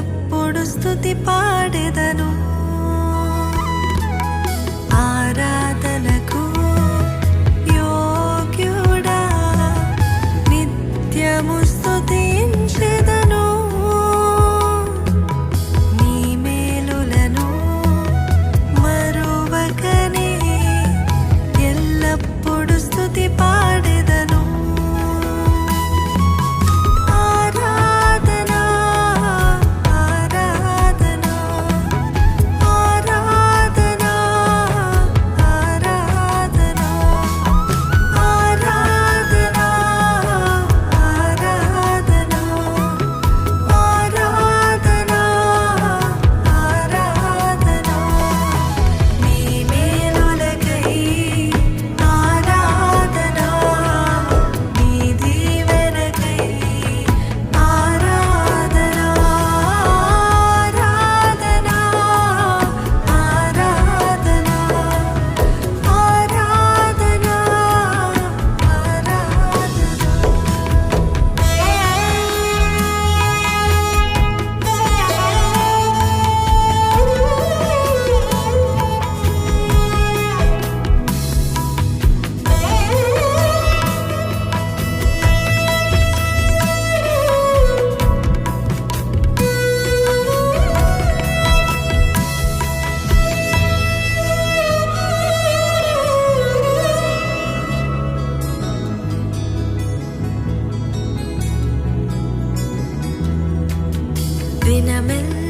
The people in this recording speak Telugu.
ఎల్లప్పుడు స్థుతి పాడెదను? ఆరాధన na mente